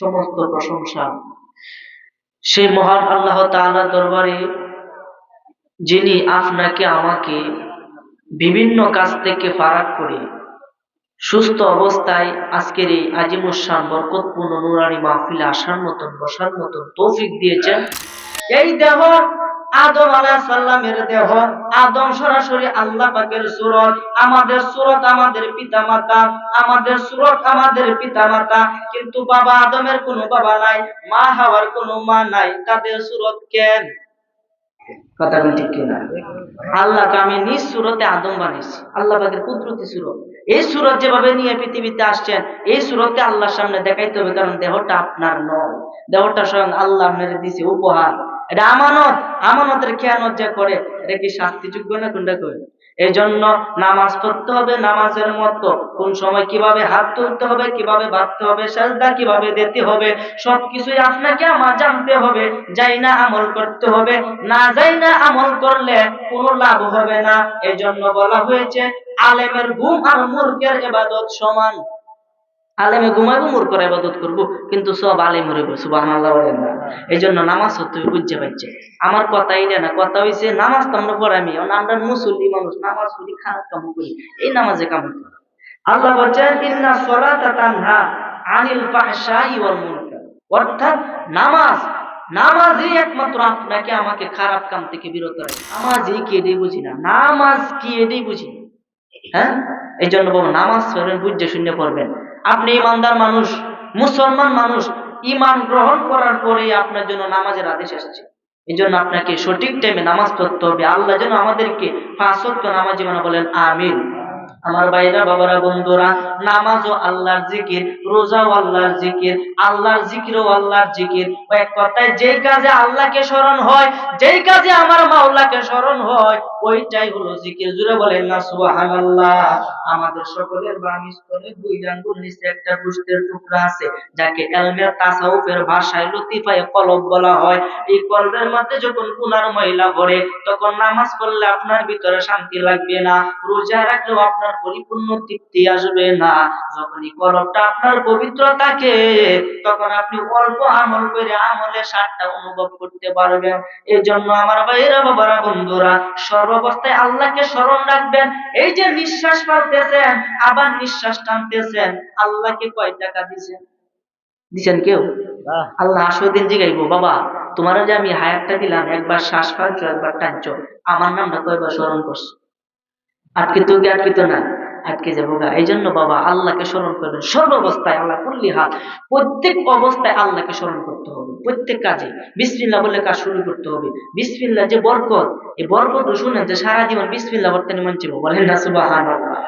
সমস্ত প্রশংসা। সেই মহান আল্লাহ তাআলার দরবারে যিনি আপনাকে, আমাকে বিভিন্ন কাজ থেকে ফারাক করে সুস্থ অবস্থায় আজকের এই আজিমুসান বরকতপূর্ণ নুরানি মাহফিলে আসার মতন, বসার মতন তৌফিক দিয়েছেন। এই দেহ আদম আলাইসাল্লামের দেহ, আদম সরাসরি আল্লাহ পাকের সুরত, আমাদের সুরত আমাদের পিতা মাতা আমাদের সুরত আমাদের পিতা মাতা কিন্তু বাবা আদমের কোনো বাবা নাই, মা হাওয়ার কোনো মা নাই, তাদের সুরত কেন? ঠিক কিনা? আল্লাহকে আমি নিজ সুরতে আদম বানিয়েছি, আল্লাহ পাকের কুদরতি সুরত। এই সুরত যেভাবে নিয়ে পৃথিবীতে আসছেন, এই সুরতে আল্লাহর সামনে দেখাইতে হবে, কারণ দেহটা আপনার নয়। দেহটা স্বয়ং আল্লাহ মেরে দিছে, উপহার। এটা আমানত। আমানতের খেয়ানত যা করে, এটা কি শাস্তিযোগ্য না কোনটা করে? এই জন্য নামাজ পড়তে হবে, নামাজের মতো। কোন সময় কীভাবে হাত তুলতে হবে, কীভাবে বাঁধতে হবে, সেজদা কীভাবে দিতে হবে, সবকিছুই আপনাকে আমার জানতে হবে। যাই না আমল করতে হবে, না যাই না আমল করলে কোনো লাভ হবে না। এই জন্য বলা হয়েছে, আলেমের ঘুম আর মূর্খের এবাদত সমান। আলেমে ঘুমাইবো মূর্খের এবাদত করব, কিন্তু সব আলেম রইব বলেন না। এই জন্য নামাজ হতে বুঝতে পারছে। আমার কথা এটা না কথা হইছে নামাজ তো আমরা পড়ামি আমরা মুসল্লি মানুষ, নামাজ পড়ি, খারাপ কাম করি, এই নামাজে কাম করি আল্লাহ বলছেন, ইন্না সলাতা তানহা আনিল ফাহশাই ওয়াল মুনকার। অর্থাৎ নামাজ, নামাজই একমাত্র আপনাকে আমাকে খারাপ কাম থেকে বিরত রাখে। নামাজই কি এটাই বুঝি না, নামাজ কি এটাই বুঝি। হ্যাঁ? এই জন্য বলব, নামাজ পড়বেন, বুঝে শুনে পড়বেন। আপনি ইমানদার মানুষ, মুসলমান মানুষ, ইমান গ্রহণ করার পরেই আপনার জন্য নামাজের আদেশ এসেছে এই জন্য আপনাকে সঠিক টাইমে নামাজ পড়তে হবে। আল্লাহ যেন আমাদেরকে ফাঁসত্ব নামাজ মানে বলেন, আমিন। আমার ভাইরা, বাবারা, বন্ধুরা, নামাজও আল্লাহর জিকির, রোজাও আল্লাহর জিকির, আল্লাহর জিকিরও আল্লাহর জিকির। ও এক কথায়, যেই কাজে আল্লাহকে স্মরণ হয়, যেই কাজে আমার মাওলাকে স্মরণ হয়, ওইটাই হলো জিকির। জুড়ে বলেন না, সুবহানাল্লাহ। আমাদের সকলের বাম স্তরে দুই আঙ্গুল, নিচে একটা গোষ্ঠের টুকরা আছে, যাকে এলমে তাসাউফের ভাষায় লতিফায়ে কলব বলা হয়। এই কলবের মধ্যে যখন গুনার মহিলা ভরে, তখন নামাজ পড়লে আপনার ভিতরে শান্তি লাগবে না। রোজা রাখলেও আপনার পরিপূর্ণ তৃপ্তি আসবে না। যখন এই কলবটা আপনার পবিত্র থাকে তখন আপনি অল্প আমল করে আমলে সারটা অনুভব করতে পারবেন। এই জন্য আমার ভাইয়েরা বাবারা বন্ধুরা সর্বাবস্থায় আল্লাহকে স্মরণ রাখবেন। এই যে নিঃশ্বাস ফেলতেছেন আবার নিঃশ্বাস টানতেছেন আল্লাহকে কয় টাকা দিছেন? দিছেন কেউ? আল্লাহ আসো দিন জিগাইবো বাবা তোমার যে আমি হায়ারটা দিলাম একবার শ্বাস ফালছো একবার টানছো আমার নামটা কয়বার স্মরণ করছ? আটকে তো কি আটকে না, আটকে যাব গা। এই জন্য বাবা, আল্লাহকে স্মরণ করবেন। সর্বাবস্থায় আল্লাহ করলি হাত, প্রত্যেক অবস্থায় আল্লাহকে স্মরণ করতে হবে, প্রত্যেক কাজে। বিসমিল্লাহ বলে কাজ শুরু করতে হবে। বিসমিল্লাহ যে বরকত, এই বরকত শুনেন যে সারা জীবন বিসমিল্লাহ বর্তমানে বলেন না, সুবহানাল্লাহ।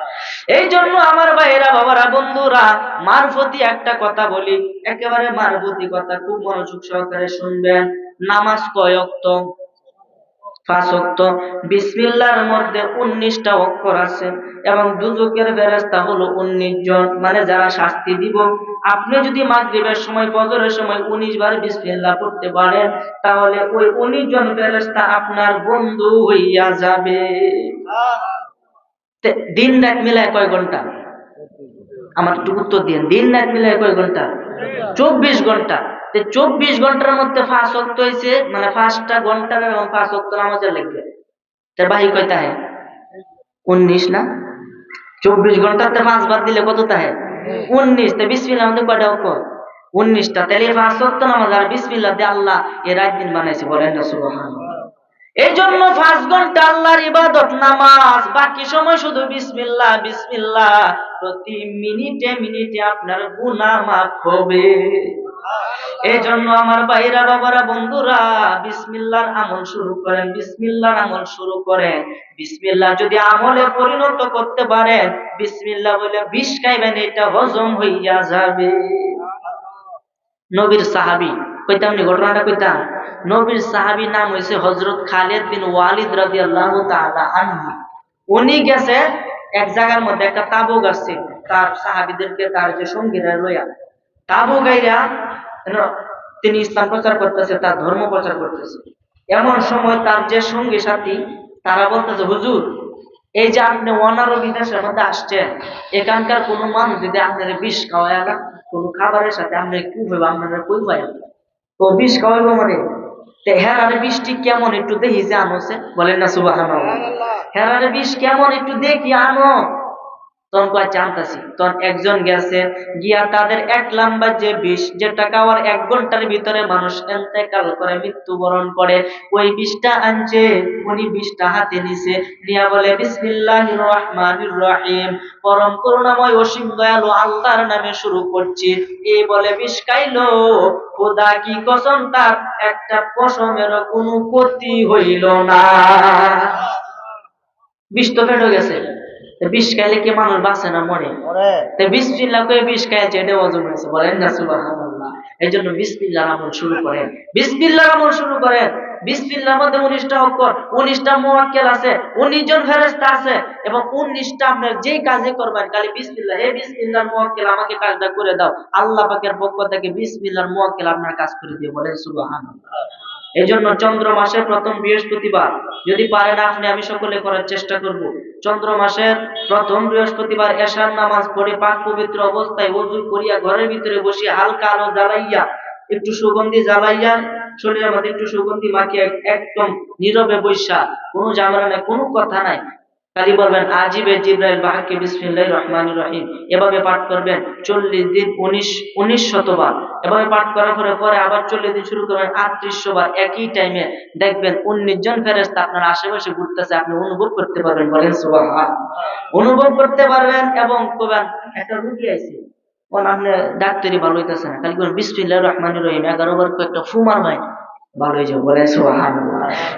এই জন্য আমার ভাইয়েরা, বাবারা, বন্ধুরা মার প্রতি একটা কথা বলি। একেবারে মার প্রতি কথা, খুব মনোযোগ সহকারে শুনবেন। নামাজ কয়ক্ত পাঁচ বিসমিল্লার মধ্যে উনিশটা অক্ষর আছে এবং দুজকের ফেরেস্তা হলো উনিশ জন। মানে যারা শাস্তি দিব। আপনি যদি মাগরিবের সময় ফজরের সময় উনিশ বার বিসমিল্লাহ পড়তে পারেন তাহলে ওই উনিশ জন ফেরেস্তা আপনার বন্ধু হইয়া যাবে। দিন রাত মিলায় কয় ঘণ্টা? আমার একটু উত্তর দিন দিন রাত মিলায় কয় ঘণ্টা? চব্বিশ ঘণ্টা। চব্বিশ ঘণ্টার মধ্যে ফাঁস অক্ত হয়েছে মানে পাঁচটা ঘণ্টার এবং পাঁচ অক্ত নামাজের লাগবে তার বাহি কয়টা হ্যাঁ উনিশ না? চব্বিশ ঘন্টাতে পাঁচ বার দিলে কত তাহে উনিশ। তে বিসমিল্লাহ আমাদের কয়টা অক্ষর উনিশটা তাহলে পাঁচ অক্ত নামাজ আর বিসমিল্লাহ দিয়ে আল্লাহ এ রাত দিন বানাইছে বলেন না, সুবহানাল্লাহ। এই জন্য পাঁচ ঘণ্টা আল্লাহর ইবাদত, নামাজ, বাকি সময় শুধু বিসমিল্লাহ বিসমিল্লাহ। প্রতি মিনিটে মিনিটে আপনার গুনাহ মাফ হবে। এই জন্য আমার ভাইরা, বাবারা, বন্ধুরা, বিসমিল্লাহর আমল শুরু করেন, বিসমিল্লাহর আমল শুরু করেন। বিসমিল্লাহ যদি আমলে পরিণত করতে পারেন, বিসমিল্লাহ বলে বিষ খাইবেন, এটা হজম হইয়া যাবে। নবীর সাহাবী কইতাম নি ঘটনাটা কইতাম নবীর সাহাবী নাম হইছে হযরত খালিদ বিন ওয়ালিদ রাদিয়াল্লাহু তাআলা আনহু। উনি গেছে এক জায়গার মধ্যে, একটা তাবু গাছে তার সাহাবীদেরকে, তার যে সঙ্গীরা লইয়া। তাবু গাইরা তিনি ইসলাম প্রচার করতেছে, তার ধর্ম প্রচার করতেছে। এমন সময় তার যে সঙ্গী সাথী, তারা বলতেছে, হুজুর, এই যে আপনি অনারো বিদেশের মধ্যে আসছেন, এখানকার কোনো মানুষ যদি আপনার বিষ খাওয়ায় না, কোন খাবারের সাথে আমরা কি হইব আপনারা কই পাই তো বিষ খাওয়াইবো মানে হেরারে বৃষ্টি কেমন একটু দেখি যে আনো বলেন না সুবাহ হেরার বিষ কেমন একটু দেখি আনো। তখন কয়, জানতাছি। তখন একজন গেছে, গিয়া তাদের এক লাম্বা যে বিষ যেটা খাওয়ার এক ঘণ্টার ভিতরে মানুষ এন্তেকাল করে মৃত্যুবরণ করে, ওই বিষটা আনছে, উনি বিষটা হাতে নিছে, নিয়া বলে, বিসমিল্লাহির রহমানির রহিম, পরম করুণাময় অসীম দয়ালু আল্লাহর নামে শুরু করছি। এই বলে বিষ খাইলো, খোদা কি কসম তার একটা পশমেরও কোনো ক্ষতি হইল না। বিষ তো ফেটে গেছে। বিষ খাইলে কি মানুষ বাঁচে না মরে? করে বিষ খাইছে এটা ওজন হয়েছে বলেন না সুবহানাল্লাহ। এই জন্য আমল শুরু করেন। আমল শুরু করেন। মধ্যে উনিশটা অক্ষর উনিশটা মুয়াক্কেল আছে উনিশ জন ফেরেশতা আছে এবং উনিশটা আপনার যেই কাজে করবেন খালি বিসমিল্লাহ হে বিসমিল্লাহর মুয়াক্কেল আমাকে কাজটা করে দাও। আল্লাহ পাকের পক্ষ থেকে বিসমিল্লাহর মুয়াক্কেল আপনার কাজ করে দিয়ে বলেন সুবহানাল্লাহ। এই জন্য চন্দ্র মাসের প্রথম বৃহস্পতিবার, যদি পারেন আপনি, আমি সকলে করার চেষ্টা করব। চন্দ্র মাসের প্রথম বৃহস্পতিবার এশার নামাজ পড়ে পাক পবিত্র অবস্থায় অজু করিয়া ঘরের ভিতরে বসিয়া হালকা আলো জ্বালাইয়া, একটু সুগন্ধি জ্বালাইয়া, শরীরের মধ্যে একটু সুগন্ধি মাখিয়ে একদম নীরবে বৈশা, কোনো ঝামেলা নাই, কোনো কথা নাই। খালি বলবেন, আজিবে জিব্রাইল বাহাকে বিসমিল্লাহির রহমানির রহিম। এভাবে পাঠ করবেন চল্লিশ দিন, উনিশ উনিশ শতবার। এভাবে পাঠ করার পরে পরে আবার চল্লিশ দিন শুরু করবেন আটত্রিশশো বার একই টাইমে দেখবেন উনিশ জন ফেরেস্তা আপনার আশেপাশে ঘুরতেছে, আপনি অনুভব করতে পারবেন, বলেন সুবহান। অনুভব করতে পারবেন এবং কবেন একটা রুগী আইছে। আপনি ডাক্তারি ভালো হইতেছে না। খালি কোন বিসমিল্লাহির রহমানির রহিম। এগারো বার কয়েকটা ফুমার ভালো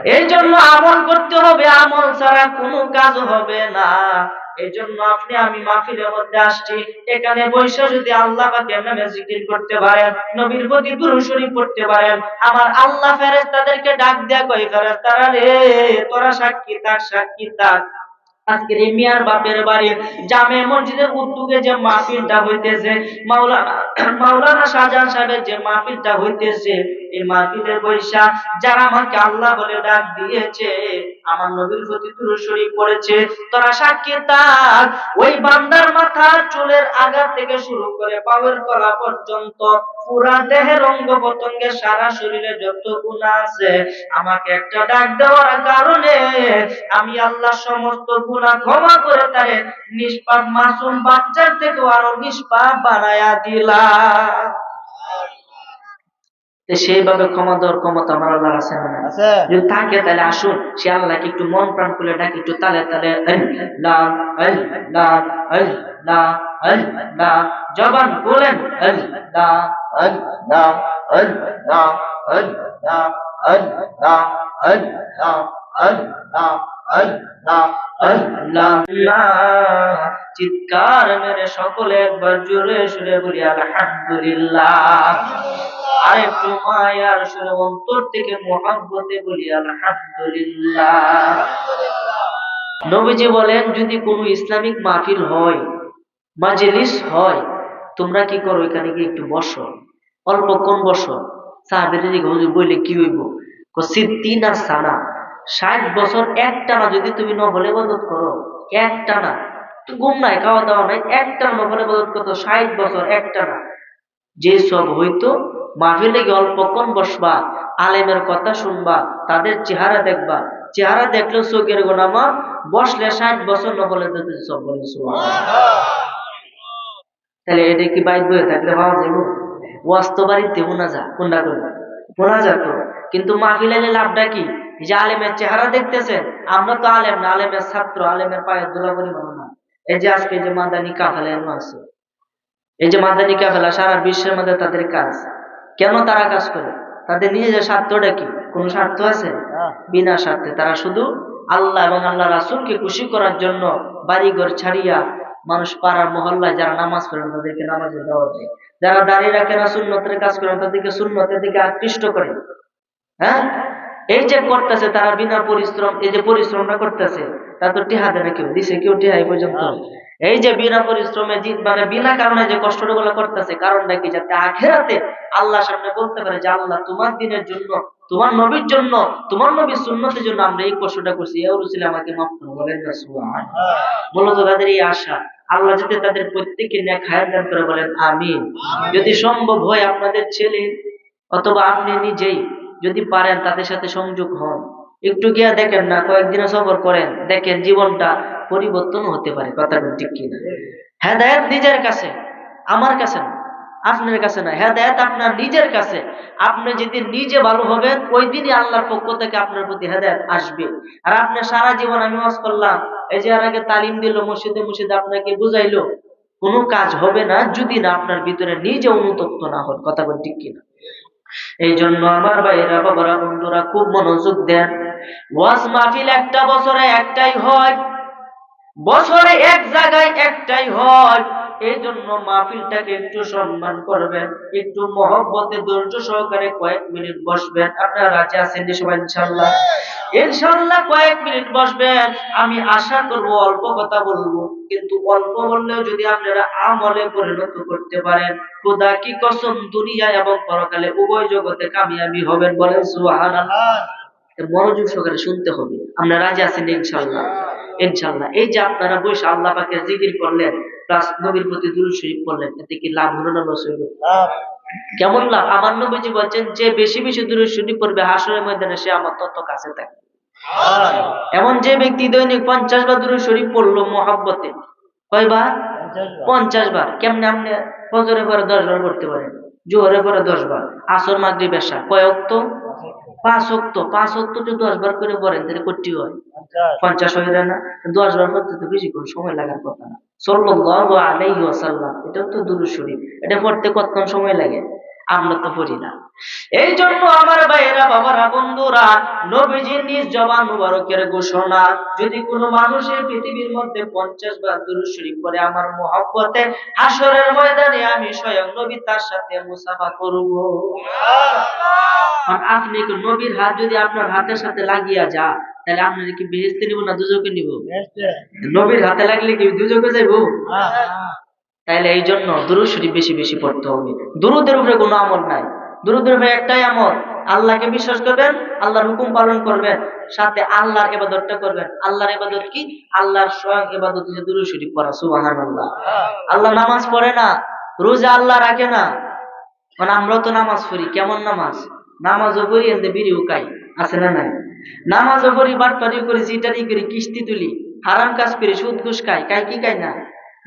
এই জন্য আমল করতে হবে, আমল ছাড়া কোনো কাজ হবে না। এই জন্য আপনি, আমি মাহফিলের মধ্যে আসছি। এখানে বসে যদি আল্লাহ নামে জিকির করতে পারেন, নবীর প্রতি দুরুশরী পড়তে পারেন, আমার আল্লাহ ফেরেশতাদেরকে ডাক দেয়া কই ফেরেশতারা রে, তোরা সাক্ষী তার সাক্ষী থাক। মিয়ার বাপের বাড়ির জামে মসজিদের উদ্যোগে যে মাহফিলটা হইতেছে, মাওলানা শাহজাহান সাহেবের যে মাহফিলটা হইতেছে, এই মাহফিলের যারা আমাকে আল্লাহ বলে ডাক দিয়েছে, আমার নবীর প্রতি শরীফ পড়েছে, তোরা সাক্ষী থাক ওই বান্দার মাথার চুলের আগা থেকে শুরু করে পাওয়ের তলা পর্যন্ত পুরা দেহের অঙ্গ প্রত্যঙ্গে সারা শরীরে যত গুণা আছে আমাকে একটা ডাক দেওয়ার কারণে আমি আল্লাহ সমস্ত গুণা ক্ষমা করে তারে নিষ্পাপ মাসুম বাচ্চার থেকেও আরও নিষ্পাপ বানায়া দিলা সেইভাবে ক্ষমা দেওয়ার ক্ষমতা আমার আল্লাহ আছে না? যদি থাকে তাহলে আসুন সে আল্লাহকে একটু মন প্রাণ খুলে ডাকি একটু তালে তালে জবান বলেন আল্লাহ الله الله الله الله الله الله আল্লাহ আল্লাহ চিৎকার মেরে সকলে একবার জোরে সুরে বলি, আলহামদুলিল্লাহ। আর একটু মায়ার সুরে অন্তর থেকে মহাব্বতে বলি, আলহামদুলিল্লাহ। নবীজি বলেন, যদি কোনো ইসলামিক মাহফিল হয়, মাজেলিস হয়, তোমরা কি করো এখানে গিয়ে একটু বসো। অল্পক্ষণ বসো সাহাবের দিকে হুজুর বইলে কি হইব? সিদ্দিনা সানা, ষাট বছর একটানা যদি তুমি নফলে বদত করো, একটানা। ঘুম নাই, খাওয়া দাওয়া নাই, একটানা নফলে বদত করতো ষাট বছর একটানা। যে সব হইতো, মাহফিলে গিয়ে অল্পক্ষণ বসবা, আলেমের কথা শুনবা, তাদের চেহারা দেখবা। চেহারা দেখলেও চোখের গোনামা, বসলে ষাট বছর দিতে সব বলে তাহলে এটা কি বাইক বয়ে থাকলে পাওয়া যাব? যা কোনটা করে শোনা যেত কিন্তু মাহফিল এলে লাভটা কি? যে আলেমের চেহারা দেখতেছেন আমরা তো আলেম না আলেমের ছাত্র আলেমের পায়ের দোলা না। এই যে আজকে যে মাদানি কাফেলা আছে। এই যে মাদানি কাফেলা সারা বিশ্বের মধ্যে তাদের কাজ। কেন তারা কাজ করে? তাদের নিজেদের স্বার্থটা কি? কোন স্বার্থ আছে? বিনা স্বার্থে। তারা শুধু আল্লাহ এবং আল্লাহ রাসূলকে খুশি করার জন্য বাড়িঘর ছাড়িয়া মানুষ পাড়ার মহল্লায় যারা নামাজ পড়েন তাদেরকে নামাজের দাওয়াত দেয়। যারা দাঁড়িয়ে রাখে না সুন্নতের কাজ করে, তাদেরকে সুন্নতের দিকে আকৃষ্ট করে। হ্যাঁ? এই যে করতেছে, তারা বিনা পরিশ্রম এই যে পরিশ্রমটা করতেছে, তা তো টিহা দেয় কেউ, দিছে কেউ টিহা এই পর্যন্ত। এই যে বিনা পরিশ্রমে জি মানে বিনা কারণে যে কষ্টটা গুলো করতেছে, কারণটা কি? যাতে আখেরাতে আল্লাহ সামনে বলতে পারে যে, আল্লাহ, তোমার দিনের জন্য, তোমার নবীর জন্য, তোমার নবীর সুন্নতের জন্য আমরা এই কষ্টটা করছি। এ আমাকে মাফ করো বলেন না সুবহান মূলত তাদের এই আশা। আল্লাহ যাতে তাদের প্রত্যেককে নেক হায়াত দান করে বলেন আমিন। যদি সম্ভব হয় আপনাদের ছেলে অথবা আপনি নিজেই যদি পারেন তাদের সাথে সংযোগ হন। একটু গিয়া দেখেন না কয়েকদিনে সফর করেন দেখেন জীবনটা পরিবর্তন হতে পারে কথাটা ঠিক কিনা। হেদায়ত নিজের কাছে আমার কাছে না আপনার কাছে না। হেদায়ত আপনার নিজের কাছে। আপনি যেদিন নিজে ভালো হবেন ওই দিনই আল্লাহর পক্ষ থেকে আপনার প্রতি হেদায়ত আসবে। আর আপনি সারা জীবন আমি ওয়াজ করলাম এই যে আর আগে তালিম দিল, মসজিদে মসজিদে আপনাকে বুঝাইলো, কোনো কাজ হবে না যদি না আপনার ভিতরে নিজে অনুতপ্ত না হন। কথা বল ঠিক কিনা? এই জন্য আমার ভাইরা বাবারা, বন্ধুরা, খুব মনোযোগ দেন। ওয়াজ মাহফিল একটা বছরে একটাই হয়, বছরে এক জায়গায় একটাই হয়। এই জন্য মাহফিলটাকে একটু সম্মান করবেন, একটু মহব্বতে ধৈর্য সহকারে কয়েক মিনিট বসবেন। আপনারা রাজি আছেন সবাই ইনশাল্লাহ ইনশাল্লাহ কয়েক মিনিট বসবেন। আমি আশা করব অল্প কথা বলব, কিন্তু অল্প বললেও যদি আপনারা আমলে পরিণত করতে পারেন, খোদা কি কসম দুনিয়া এবং পরকালে উভয় জগতে কামিয়াবি হবেন বলেন, সুবহানাল্লাহ। মনোযোগ সহকারে শুনতে হবে। আমরা রাজি আছেন ইনশাল্লাহ ইনশাল্লাহ এই যে আপনারা বসে আল্লাহ পাকে জিকির করলেন প্লাস নবীর প্রতি দুরূদ শরীফ পড়লেন। এতে কি লাভ হলো না লস হইল কেমন লাভ? আমার নবীজি বলছেন যে বেশি বেশি দূরত শরীফ পড়বে হাসরের ময়দানে সে আমার তত কাছে থাকে এমন যে ব্যক্তি দৈনিক পঞ্চাশ বার দূরে শরীফ পড়ল মহাব্বতে কয়বার পঞ্চাশ বার। কেমনে আপনি ফজরের পরে দশ বার পড়তে পারেন? জোহরের পরে দশ বার। আসর মাগরি বেশা অক্ত? পাঁচ অক্ত পাঁচ অক্ত যদি দশ বার করে বলেন তাহলে কটি হয়। পঞ্চাশ হয়ে যায় না দশ বার পড়তে তো বেশি করে সময় লাগার কথা না। সল্লাহ আলাই ওয়াসাল্লাম এটাও তো দুরু শরীফ। এটা পড়তে কতক্ষণ সময় লাগে? আমরা তো পড়ি না। এই জন্য আমার ভাইয়েরা বাবারা বন্ধুরা নবীজির নিজ জবান মুবারকের ঘোষণা যদি কোনো মানুষ এই পৃথিবীর মধ্যে পঞ্চাশ বার দুরূদ শরীফ করে আমার মহব্বতে হাসরের ময়দানে আমি স্বয়ং নবী তার সাথে মুসাফা করব। আর আপনি নবীর হাত যদি আপনার হাতের সাথে লাগিয়া যা তাহলে আপনার কি বেহেস্তে নিব না দুজকে নিব? নবীর হাতে লাগলে কি দুজকে যাইব? তাহলে এই জন্য দুরুদ শরীফ বেশি বেশি পড়তে হবে। দুরুদের উপরে কোনো আমল নাই। দুরুদের উপরে একটাই আমল, আল্লাহকে বিশ্বাস করবেন, আল্লাহর হুকুম পালন করবেন, সাথে আল্লাহর ইবাদতটা করবেন। আল্লাহর ইবাদত কি? আল্লাহর স্বয়ং ইবাদত হচ্ছে দুরুদ শরীফ পড়া, সুবহানাল্লাহ। আল্লাহ নামাজ পড়ে না, রোজা আল্লাহ রাখে না। মানে আমরা তো নামাজ পড়ি, কেমন নামাজ? নামাজও পড়ি এনতে বিড়িও খাই আছে না নাই? নামাজও পড়ি বাটপারি করি, জিটারি করি, কিস্তি তুলি, হারাম কাজ করি, সুদ ঘুষ খাই কাই কি খাই না?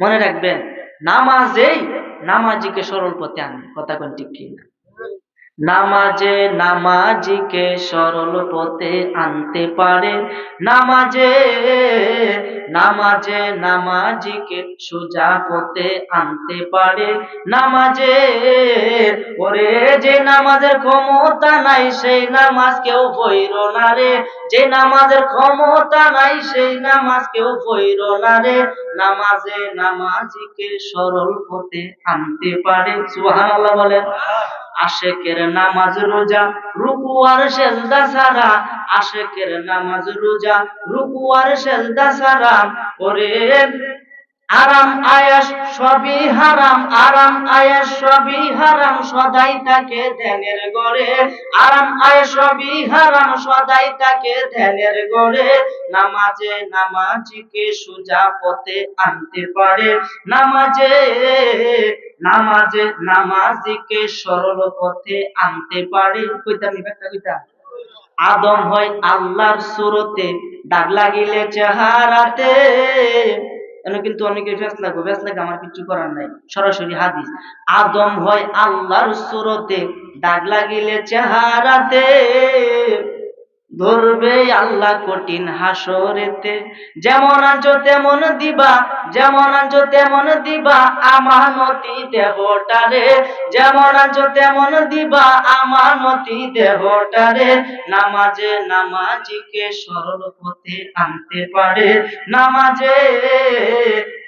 মনে রাখবেন নামাজেই নামাজিকে সরল পথে আনে কথা কোন ঠিক কি না নামাজে নামাজিকে সরল পথে আনতে পারে। নামাজে নামাজে নামাজিকে সোজা পথে আনতে পারে। নামাজে, ওরে যে নামাজের ক্ষমতা নাই, সেই নামাজ কেউ পইর না রে। যে নামাজের ক্ষমতা নাই, সেই নামাজ কেউ পইর না রে। নামাজে নামাজিকে সরল পথে আনতে পারে। সুবহানাল্লাহ বলেন। আশেকের নামাজ রোজা, রুকু আর সেজদা সারা আশেকের নামাজ রোজা, রুকু আর সেজদা সারা ওরে আরাম আয়াস সবই হারাম, আরাম আয়াস সবই হারাম, সদাই তাকে ধ্যানের গড়ে। আরাম আয়াস সবই হারাম, সদাই তাকে ধ্যানের গড়ে। নামাজে নামাজিকে সোজা পথে আনতে পারে। নামাজে নামাজে নামাজিকে সরল পথে আনতে পারে। কইতাম একটা কইতাম আদম হয় আল্লাহর সুরতে, দাগ লাগিলে চেহারাতে। এখানে কিন্তু অনেকে ফেস লাগবে ফেস লাগে আমার কিছু করার নাই, সরাসরি হাদিস। আদম হয় আল্লাহর সুরতে, দাগ লাগিলে চেহারাতে। ধরবে আল্লাহ কঠিন হাসরেতে। যেমন আছো তেমন দিবা, যেমন আছো তেমন দিবা, আমানতি দেহটারে। যেমন আছো তেমন দিবা, আমানতি দেহটারে। নামাজে নামাজিকে সরল পথে আনতে পারে। নামাজে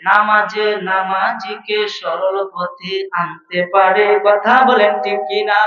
নামাজে নামাজিকে সরল পথে আনতে পারে। কথা বলেন ঠিক কিনা?